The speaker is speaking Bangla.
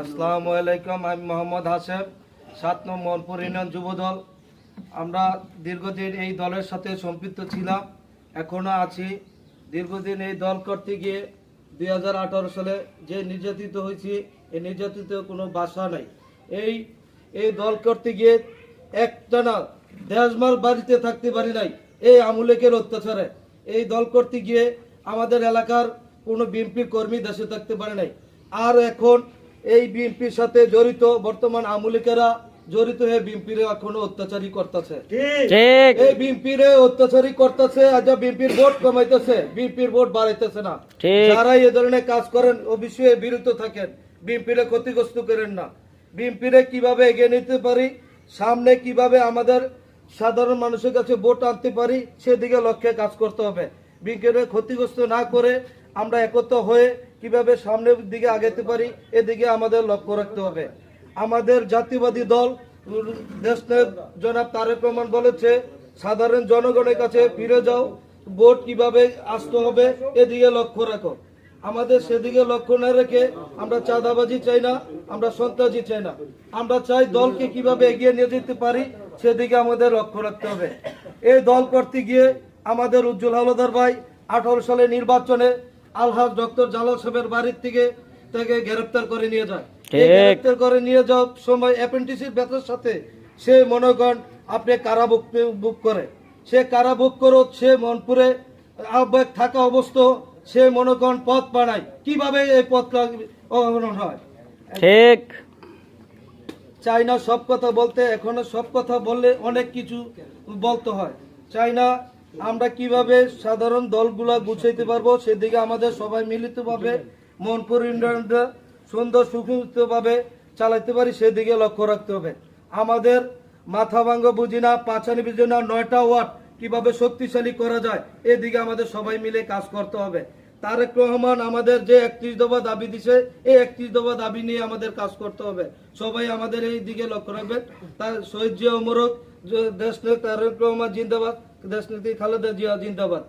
আসসালামু আলাইকুম, আমি মোহাম্মদ হাসেম সাত নম্বর ইউনিয়ন যুবদল। আমরা দীর্ঘদিন এই দলের সাথে সম্পৃক্ত ছিলাম এখনও আছি। দীর্ঘদিন এই দল করতে গিয়ে দু হাজার আঠেরো সালে যে নির্যাতিত হয়েছি এই নির্যাতিত কোনো বাসা নাই। এই এই দল করতে গিয়ে একটানা দেশমাল বাড়িতে থাকতে পারি নাই, এই আমুলেকের অত্যাচারে। এই দল করতে গিয়ে আমাদের এলাকার কোনো বিএনপি কর্মী দেশে থাকতে পারে নাই। আর এখন এই বিএনপির সাথে জড়িত বর্তমান আমুলিকেরা জড়িত হয়ে বিএনপির এখনও অত্যাচারী করতেছে। ঠিক। এই বিএনপির অত্যাচারী করতেছে আজ বিএনপির ভোট কমাইতেছে বিএনপির ভোট বাড়াইতেছে না। ঠিক। যারা এ ধরনের কাজ করেন ও বিষয়ে বিরত থাকেন। বিএনপির ক্ষতিগ্রস্ত করেন না। বিএনপির কীভাবে এগিয়ে নিতে পারি সামনে কীভাবে আমাদের সাধারণ মানুষের কাছে ভোট আনতে পারি সেদিকে লক্ষ্যে কাজ করতে হবে। বিএনপির ক্ষতিগ্রস্ত না করে আমরা একত্র হয়ে কীভাবে সামনের দিকে আগাতে পারি, এদিকে আমাদের লক্ষ্য রাখতে হবে। আমাদের জাতীয়বাদী দল দেশনেক জনাব তারেক রহমান বলেছে, সাধারণ জনগণের কাছে ফিরে যাও, ভোট কীভাবে আসতে হবে, এদিকে লক্ষ্য রাখো। আমাদের সেদিকে লক্ষ্য না রেখে আমরা চাঁদাবাজি চাই না, আমরা সন্ত্রাসী চাই না। আমরা চাই দলকে কীভাবে এগিয়ে নিয়ে যেতে পারি, সেদিকে আমাদের লক্ষ্য রাখতে হবে। এই দল করতে গিয়ে আমাদের উজ্জ্বল হালদার ভাই আঠারো সালে নির্বাচনে আলহাজ ডক্টর জালাল সাহেবের বাড়ির থেকে তাকে গ্রেফতার করে নিয়ে যায়। গ্রেফতার করে নিয়ে যাওয়ার সময় অ্যাপ্রেন্টিসের বেতনের সাথে সে মনে করেন আপনি কারা বুক করে। সে কারা বুক করো সে মনপুরে আহ্বায়ক থাকা অবস্থা সে মনে করেন পথ পাড়ায় কীভাবে এই পথ অবলম্বন হয়? ঠিক। চাই না সব কথা বলতে এখনও সব কথা বললে অনেক কিছু বলতে হয়। চাই না আমরা কীভাবে সাধারণ দলগুলা গুছাইতে পারব সেদিকে আমাদের সবাই মিলিতভাবে মনপুর ইউনিয়নটা সুন্দর সুখভাবে চালাইতে পারি সেদিকে লক্ষ্য রাখতে হবে। আমাদের মাথা ভাঙ্গ বুঝি না, পাঁচানি বুঝি না, নয়টা ওয়ার্ড কীভাবে শক্তিশালী করা যায়, এদিকে আমাদের সবাই মিলে কাজ করতে হবে। তারেক রহমান আমাদের যে একত্রিশ দফা দাবি দিছে, এই একত্রিশ দফা দাবি নিয়ে আমাদের কাজ করতে হবে। সবাই আমাদের এই দিকে লক্ষ্য রাখবেন। তার শহীদ জিয়া অমরক দেশ তারেক রহমান জিন্দাবাদ। দেশ নেত্রী খালেদা জিয়া জিন্দাবাদ।